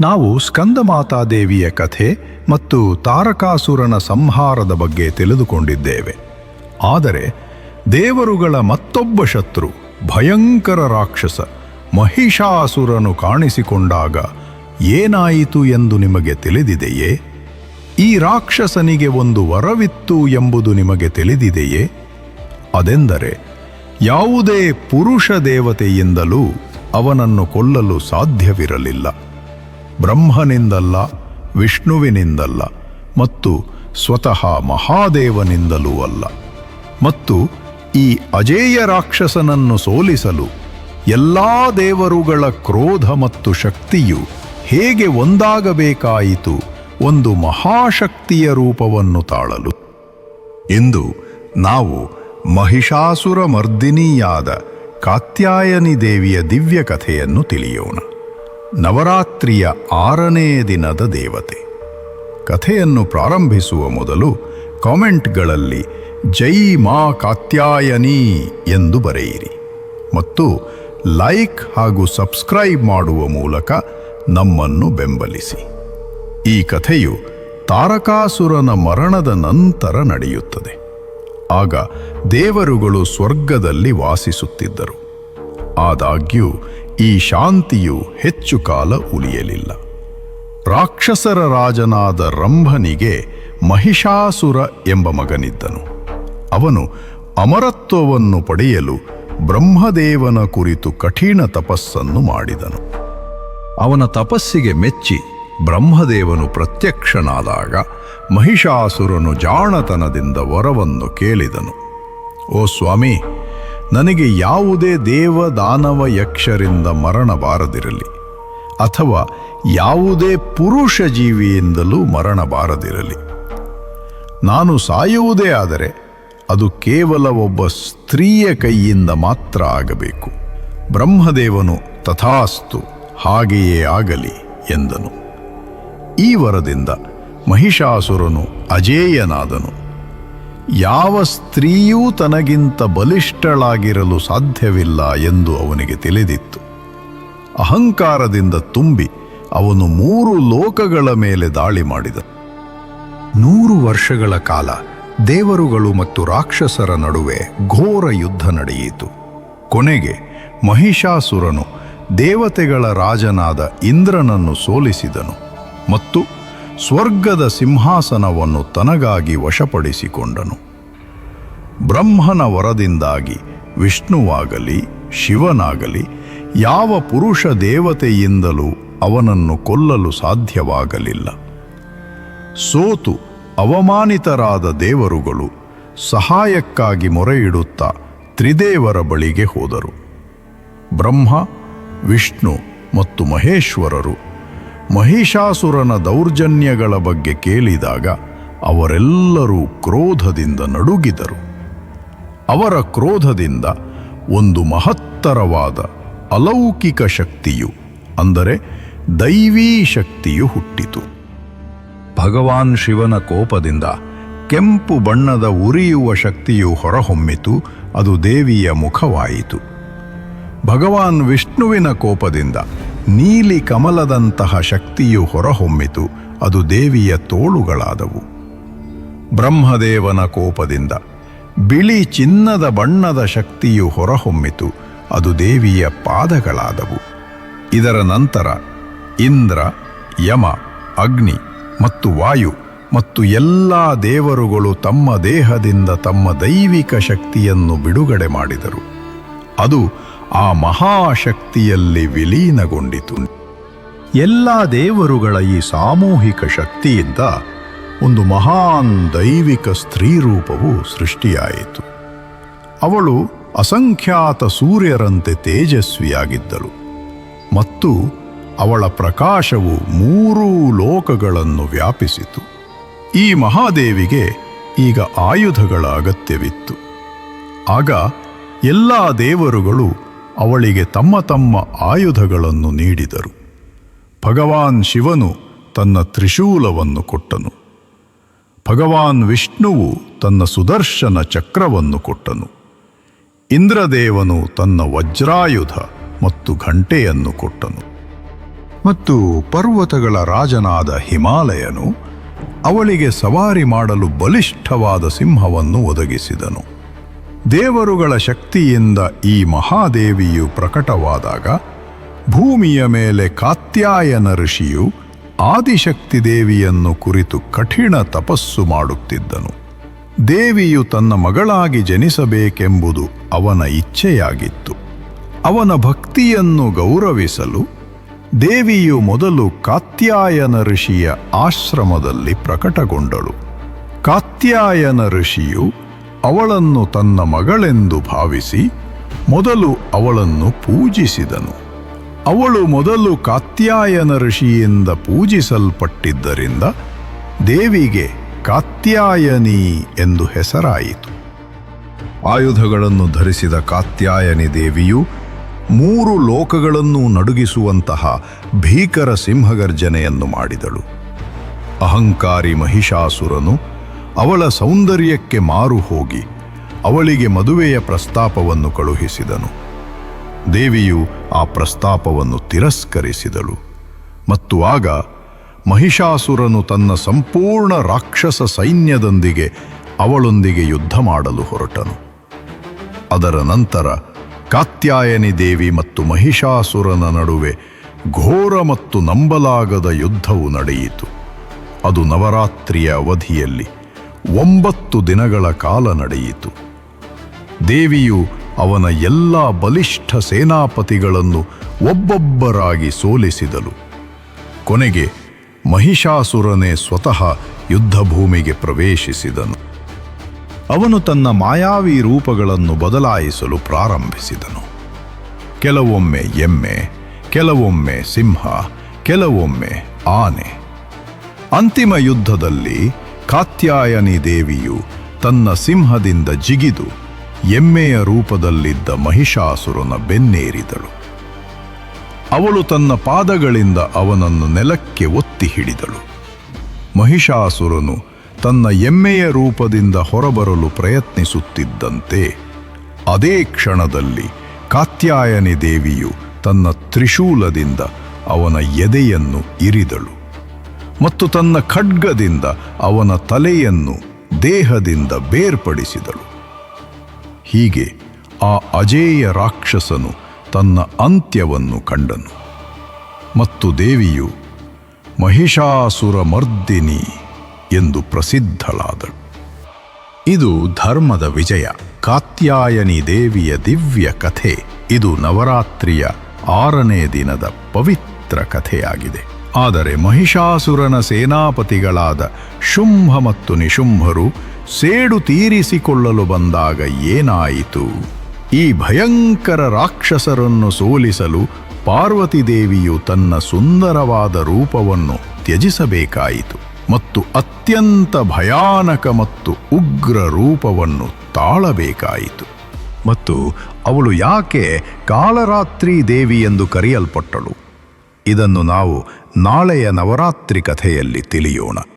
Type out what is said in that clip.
ನಾವು ಸ್ಕಂದಮಾತಾದೇವಿಯ ಕಥೆ ಮತ್ತು ತಾರಕಾಸುರನ ಸಂಹಾರದ ಬಗ್ಗೆ ತಿಳಿದುಕೊಂಡಿದ್ದೇವೆ. ಆದರೆ ದೇವರುಗಳ ಮತ್ತೊಬ್ಬ ಶತ್ರು, ಭಯಂಕರ ರಾಕ್ಷಸ, ಮಹಿಷಾಸುರನು ಕಾಣಿಸಿಕೊಂಡಾಗ ಏನಾಯಿತು ಎಂದು ನಿಮಗೆ ತಿಳಿದಿದೆಯೇ? ಈ ರಾಕ್ಷಸನಿಗೆ ಒಂದು ವರವಿತ್ತು ಎಂಬುದು ನಿಮಗೆ ತಿಳಿದಿದೆಯೇ? ಅದೆಂದರೆ ಯಾವುದೇ ಪುರುಷ ದೇವತೆಯಿಂದಲೂ ಅವನನ್ನು ಕೊಲ್ಲಲು ಸಾಧ್ಯವಿರಲಿಲ್ಲ. ಬ್ರಹ್ಮನಿಂದಲ್ಲ, ವಿಷ್ಣುವಿನಿಂದಲ್ಲ ಮತ್ತು ಸ್ವತಃ ಮಹಾದೇವನಿಂದಲೂ ಅಲ್ಲ. ಮತ್ತು ಈ ಅಜೇಯ ರಾಕ್ಷಸನನ್ನು ಸೋಲಿಸಲು ಎಲ್ಲ ದೇವರುಗಳ ಕ್ರೋಧ ಮತ್ತು ಶಕ್ತಿಯು ಹೇಗೆ ಒಂದಾಗಬೇಕಾಯಿತು ಒಂದು ಮಹಾಶಕ್ತಿಯ ರೂಪವನ್ನು ತಾಳಲು. ಇಂದು ನಾವು ಮಹಿಷಾಸುರ ಮರ್ದಿನಿಯಾದ ಕಾತ್ಯಾಯನಿ ದೇವಿಯ ದಿವ್ಯ ಕಥೆಯನ್ನು ತಿಳಿಯೋಣ. ನವರಾತ್ರಿಯ ಆರನೇ ದಿನದ ದೇವತೆ. ಕಥೆಯನ್ನು ಪ್ರಾರಂಭಿಸುವ ಮೊದಲು ಕಾಮೆಂಟ್ಗಳಲ್ಲಿ ಜೈ ಮಾ ಕಾತ್ಯಾಯನಿ ಎಂದು ಬರೆಯಿರಿ. ಮತ್ತು ಲೈಕ್ ಹಾಗೂ ಸಬ್ಸ್ಕ್ರೈಬ್ ಮಾಡುವ ಮೂಲಕ ನಮ್ಮನ್ನು ಬೆಂಬಲಿಸಿ. ಈ ಕಥೆಯು ತಾರಕಾಸುರನ ಮರಣದ ನಂತರ ನಡೆಯುತ್ತದೆ. ಆಗ ದೇವರುಗಳು ಸ್ವರ್ಗದಲ್ಲಿ ವಾಸಿಸುತ್ತಿದ್ದರು. ಆದಾಗ್ಯೂ ಈ ಶಾಂತಿಯು ಹೆಚ್ಚು ಕಾಲ ಉಳಿಯಲಿಲ್ಲ. ರಾಕ್ಷಸರ ರಾಜನಾದ ರಂಭನಿಗೆ ಮಹಿಷಾಸುರ ಎಂಬ ಮಗನಿದ್ದನು. ಅವನು ಅಮರತ್ವವನ್ನು ಪಡೆಯಲು ಬ್ರಹ್ಮದೇವನ ಕುರಿತು ಕಠಿಣ ತಪಸ್ಸನ್ನು ಮಾಡಿದನು. ಅವನ ತಪಸ್ಸಿಗೆ ಮೆಚ್ಚಿ ಬ್ರಹ್ಮದೇವನು ಪ್ರತ್ಯಕ್ಷನಾದಾಗ ಮಹಿಷಾಸುರನು ಜಾಣತನದಿಂದ ವರವನ್ನು ಕೇಳಿದನು. ಓ ಸ್ವಾಮಿ ನನಗೆ ಯಾವುದೇ ದೇವ ದಾನವ ಯಕ್ಷರಿಂದ ಮರಣ ಬಾರದಿರಲಿ ಅಥವಾ ಯಾವುದೇ ಪುರುಷ ಜೀವಿಯಿಂದಲೂ ಮರಣ ಬಾರದಿರಲಿ ನಾನು ಸಾಯುವುದೇ ಆದರೆ ಅದು ಕೇವಲ ಒಬ್ಬ ಸ್ತ್ರೀಯ ಕೈಯಿಂದ ಮಾತ್ರ ಆಗಬೇಕು. ಬ್ರಹ್ಮದೇವನು ತಥಾಸ್ತು ಹಾಗೆಯೇ ಆಗಲಿ ಎಂದನು. ಈ ವರದಿಂದ ಮಹಿಷಾಸುರನು ಅಜೇಯನಾದನು. ಯಾವ ಸ್ತ್ರೀಯೂ ತನಗಿಂತ ಬಲಿಷ್ಠಳಾಗಿರಲು ಸಾಧ್ಯವಿಲ್ಲ ಎಂದು ಅವನಿಗೆ ತಿಳಿದಿತ್ತು. ಅಹಂಕಾರದಿಂದ ತುಂಬಿ ಅವನು ಮೂರು ಲೋಕಗಳ ಮೇಲೆ ದಾಳಿ ಮಾಡಿದ. ನೂರು ವರ್ಷಗಳ ಕಾಲ ದೇವರುಗಳು ಮತ್ತು ರಾಕ್ಷಸರ ನಡುವೆ ಘೋರ ಯುದ್ಧ ನಡೆಯಿತು. ಕೊನೆಗೆ ಮಹಿಷಾಸುರನು ದೇವತೆಗಳ ರಾಜನಾದ ಇಂದ್ರನನ್ನು ಸೋಲಿಸಿದನು ಮತ್ತು ಸ್ವರ್ಗದ ಸಿಂಹಾಸನವನ್ನು ತನಗಾಗಿ ವಶಪಡಿಸಿಕೊಂಡನು. ಬ್ರಹ್ಮನ ವರದಿಂದಾಗಿ ವಿಷ್ಣುವಾಗಲಿ, ಶಿವನಾಗಲಿ, ಯಾವ ಪುರುಷ ದೇವತೆಯಿಂದಲೂ ಅವನನ್ನು ಕೊಲ್ಲಲು ಸಾಧ್ಯವಾಗಲಿಲ್ಲ. ಸೋತು ಅವಮಾನಿತರಾದ ದೇವರುಗಳು ಸಹಾಯಕ್ಕಾಗಿ ಮೊರೆಯಿಡುತ್ತಾ ತ್ರಿದೇವರ ಬಳಿಗೆ ಹೋದರು. ಬ್ರಹ್ಮ, ವಿಷ್ಣು ಮತ್ತು ಮಹೇಶ್ವರರು ಮಹಿಷಾಸುರನ ದೌರ್ಜನ್ಯಗಳ ಬಗ್ಗೆ ಕೇಳಿದಾಗ ಅವರೆಲ್ಲರೂ ಕ್ರೋಧದಿಂದ ನಡುಗಿದರು. ಅವರ ಕ್ರೋಧದಿಂದ ಒಂದು ಮಹತ್ತರವಾದ ಅಲೌಕಿಕ ಶಕ್ತಿಯು, ಅಂದರೆ ದೈವೀ ಶಕ್ತಿಯು ಹುಟ್ಟಿತು. ಭಗವಾನ್ ಶಿವನ ಕೋಪದಿಂದ ಕೆಂಪು ಬಣ್ಣದ ಉರಿಯುವ ಶಕ್ತಿಯು ಹೊರಹೊಮ್ಮಿತು, ಅದು ದೇವಿಯ ಮುಖವಾಯಿತು. ಭಗವಾನ್ ವಿಷ್ಣುವಿನ ಕೋಪದಿಂದ ನೀಲಿ ಕಮಲದಂತಹ ಶಕ್ತಿಯು ಹೊರಹೊಮ್ಮಿತು. ಅದು ದೇವಿಯ ತೋಳುಗಳಾದವು. ಬ್ರಹ್ಮದೇವನ ಕೋಪದಿಂದ ಬಿಳಿ ಚಿನ್ನದ ಬಣ್ಣದ ಶಕ್ತಿಯು ಹೊರಹೊಮ್ಮಿತು. ಅದು ದೇವಿಯ ಪಾದಗಳಾದವು. ಇದರ ನಂತರ ಇಂದ್ರ, ಯಮ, ಅಗ್ನಿ ಮತ್ತು ವಾಯು ಮತ್ತು ಎಲ್ಲ ದೇವರುಗಳು ತಮ್ಮ ದೇಹದಿಂದ ತಮ್ಮ ದೈವಿಕ ಶಕ್ತಿಯನ್ನು ಬಿಡುಗಡೆ ಮಾಡಿದರು. ಅದು ಆ ಮಹಾಶಕ್ತಿಯಲ್ಲಿ ವಿಲೀನಗೊಂಡಿತು. ಎಲ್ಲ ದೇವರುಗಳ ಈ ಸಾಮೂಹಿಕ ಶಕ್ತಿಯಿಂದ ಒಂದು ಮಹಾನ್ ದೈವಿಕ ಸ್ತ್ರೀ ರೂಪವು ಸೃಷ್ಟಿಯಾಯಿತು. ಅವಳು ಅಸಂಖ್ಯಾತ ಸೂರ್ಯರಂತೆ ತೇಜಸ್ವಿಯಾಗಿದ್ದಳು ಮತ್ತು ಅವಳ ಪ್ರಕಾಶವು ಮೂರೂ ಲೋಕಗಳನ್ನು ವ್ಯಾಪಿಸಿತು. ಈ ಮಹಾದೇವಿಗೆ ಈಗ ಆಯುಧಗಳ ಅಗತ್ಯವಿತ್ತು. ಆಗ ಎಲ್ಲ ದೇವರುಗಳು ಅವಳಿಗೆ ತಮ್ಮ ತಮ್ಮ ಆಯುಧಗಳನ್ನು ನೀಡಿದರು. ಭಗವಾನ್ ಶಿವನು ತನ್ನ ತ್ರಿಶೂಲವನ್ನು ಕೊಟ್ಟನು. ಭಗವಾನ್ ವಿಷ್ಣುವು ತನ್ನ ಸುದರ್ಶನ ಚಕ್ರವನ್ನು ಕೊಟ್ಟನು. ಇಂದ್ರದೇವನು ತನ್ನ ವಜ್ರಾಯುಧ ಮತ್ತು ಘಂಟೆಯನ್ನು ಕೊಟ್ಟನು. ಮತ್ತು ಪರ್ವತಗಳ ರಾಜನಾದ ಹಿಮಾಲಯನು ಅವಳಿಗೆ ಸವಾರಿ ಮಾಡಲು ಬಲಿಷ್ಠವಾದ ಸಿಂಹವನ್ನು ಒದಗಿಸಿದನು. ದೇವರುಗಳ ಶಕ್ತಿಯಿಂದ ಈ ಮಹಾದೇವಿಯು ಪ್ರಕಟವಾದಾಗ ಭೂಮಿಯ ಮೇಲೆ ಕಾತ್ಯಾಯನ ಋಷಿಯು ಆದಿಶಕ್ತಿ ದೇವಿಯನ್ನು ಕುರಿತು ಕಠಿಣ ತಪಸ್ಸು ಮಾಡುತ್ತಿದ್ದನು. ದೇವಿಯು ತನ್ನ ಮಗಳಾಗಿ ಜನಿಸಬೇಕೆಂಬುದು ಅವನ ಇಚ್ಛೆಯಾಗಿತ್ತು. ಅವನ ಭಕ್ತಿಯನ್ನು ಗೌರವಿಸಲು ದೇವಿಯು ಮೊದಲು ಕಾತ್ಯಾಯನ ಋಷಿಯ ಆಶ್ರಮದಲ್ಲಿ ಪ್ರಕಟಗೊಂಡಳು. ಕಾತ್ಯಾಯನ ಋಷಿಯು ಅವಳನ್ನು ತನ್ನ ಮಗಳೆಂದು ಭಾವಿಸಿ ಮೊದಲು ಅವಳನ್ನು ಪೂಜಿಸಿದನು. ಅವಳು ಮೊದಲು ಕಾತ್ಯಾಯನ ಋಷಿಯಿಂದ ಪೂಜಿಸಲ್ಪಟ್ಟಿದ್ದರಿಂದ ದೇವಿಗೆ ಕಾತ್ಯಾಯನಿ ಎಂದು ಹೆಸರಾಯಿತು. ಆಯುಧಗಳನ್ನು ಧರಿಸಿದ ಕಾತ್ಯಾಯನಿ ದೇವಿಯು ಮೂರು ಲೋಕಗಳನ್ನು ನಡುಗಿಸುವಂತಹ ಭೀಕರ ಸಿಂಹಗರ್ಜನೆಯನ್ನು ಮಾಡಿದಳು. ಅಹಂಕಾರಿ ಮಹಿಷಾಸುರನು ಅವಳ ಸೌಂದರ್ಯಕ್ಕೆ ಮಾರು ಹೋಗಿ ಅವಳಿಗೆ ಮದುವೆಯ ಪ್ರಸ್ತಾಪವನ್ನು ಕಳುಹಿಸಿದನು. ದೇವಿಯು ಆ ಪ್ರಸ್ತಾಪವನ್ನು ತಿರಸ್ಕರಿಸಿದಳು. ಮತ್ತು ಆಗ ಮಹಿಷಾಸುರನು ತನ್ನ ಸಂಪೂರ್ಣ ರಾಕ್ಷಸ ಸೈನ್ಯದೊಂದಿಗೆ ಅವಳೊಂದಿಗೆ ಯುದ್ಧ ಮಾಡಲು ಹೊರಟನು. ಅದರ ನಂತರ ಕಾತ್ಯಾಯನಿ ದೇವಿ ಮತ್ತು ಮಹಿಷಾಸುರನ ನಡುವೆ ಘೋರ ಮತ್ತು ನಂಬಲಾಗದ ಯುದ್ಧವು ನಡೆಯಿತು. ಅದು ನವರಾತ್ರಿಯ ಅವಧಿಯಲ್ಲಿ ಒಂಬತ್ತು ದಿನಗಳ ಕಾಲ ನಡೆಯಿತು. ದೇವಿಯು ಅವನ ಎಲ್ಲ ಬಲಿಷ್ಠ ಸೇನಾಪತಿಗಳನ್ನು ಒಬ್ಬೊಬ್ಬರಾಗಿ ಸೋಲಿಸಿದಳು ಕೊನೆಗೆ ಮಹಿಷಾಸುರನೇ ಸ್ವತಃ ಯುದ್ಧಭೂಮಿಗೆ ಪ್ರವೇಶಿಸಿದನು. ಅವನು ತನ್ನ ಮಾಯಾವಿ ರೂಪಗಳನ್ನು ಬದಲಾಯಿಸಲು ಪ್ರಾರಂಭಿಸಿದನು. ಕೆಲವೊಮ್ಮೆ ಎಮ್ಮೆ, ಕೆಲವೊಮ್ಮೆ ಸಿಂಹ, ಕೆಲವೊಮ್ಮೆ ಆನೆ. ಅಂತಿಮ ಯುದ್ಧದಲ್ಲಿ ಕಾತ್ಯಾಯನಿ ದೇವಿಯು ತನ್ನ ಸಿಂಹದಿಂದ ಜಿಗಿದು ಎಮ್ಮೆಯ ರೂಪದಲ್ಲಿದ್ದ ಮಹಿಷಾಸುರನ ಬೆನ್ನೇರಿದಳು. ಅವಳು ತನ್ನ ಪಾದಗಳಿಂದ ಅವನನ್ನು ನೆಲಕ್ಕೆ ಒತ್ತಿ ಹಿಡಿದಳು. ಮಹಿಷಾಸುರನು ತನ್ನ ಎಮ್ಮೆಯ ರೂಪದಿಂದ ಹೊರಬರಲು ಪ್ರಯತ್ನಿಸುತ್ತಿದ್ದಂತೆ ಅದೇ ಕ್ಷಣದಲ್ಲಿ ಕಾತ್ಯಾಯನಿ ದೇವಿಯು ತನ್ನ ತ್ರಿಶೂಲದಿಂದ ಅವನ ಎದೆಯನ್ನು ಇರಿದಳು. ಮತ್ತು ತನ್ನ ಖಡ್ಗದಿಂದ ಅವನ ತಲೆಯನ್ನು ದೇಹದಿಂದ ಬೇರ್ಪಡಿಸಿದಳು. ಹೀಗೆ ಆ ಅಜೇಯ ರಾಕ್ಷಸನು ತನ್ನ ಅಂತ್ಯವನ್ನು ಕಂಡನು. ಮತ್ತು ದೇವಿಯು, ಮಹಿಷಾಸುರ ಮರ್ದಿನಿ ಎಂದು ಪ್ರಸಿದ್ಧಳಾದಳು. ಇದು ಧರ್ಮದ ವಿಜಯ. ಕಾತ್ಯಾಯನಿ ದೇವಿಯ ದಿವ್ಯ ಕಥೆ. ಇದು ನವರಾತ್ರಿಯ ಆರನೇ ದಿನದ ಪವಿತ್ರ ಕಥೆಯಾಗಿದೆ. ಆದರೆ ಮಹಿಷಾಸುರನ ಸೇನಾಪತಿಗಳಾದ ಶುಂಭ ಮತ್ತು ನಿಶುಂಭರು ಸೇಡು ತೀರಿಸಿಕೊಳ್ಳಲು ಬಂದಾಗ ಏನಾಯಿತು? ಈ ಭಯಂಕರ ರಾಕ್ಷಸರನ್ನು ಸೋಲಿಸಲು ಪಾರ್ವತಿ ದೇವಿಯು ತನ್ನ ಸುಂದರವಾದ ರೂಪವನ್ನು ತ್ಯಜಿಸಬೇಕಾಯಿತು ಮತ್ತು ಅತ್ಯಂತ ಭಯಾನಕ ಮತ್ತು ಉಗ್ರ ರೂಪವನ್ನು ತಾಳಬೇಕಾಯಿತು. ಮತ್ತು ಅವಳು ಯಾಕೆ ಕಾಲರಾತ್ರಿ ದೇವಿ ಎಂದು ಕರೆಯಲ್ಪಟ್ಟಳು? ಇದನ್ನು ನಾವು ನಾಳೆಯ ನವರಾತ್ರಿ ಕಥೆಯಲ್ಲಿ ತಿಳಿಯೋಣ.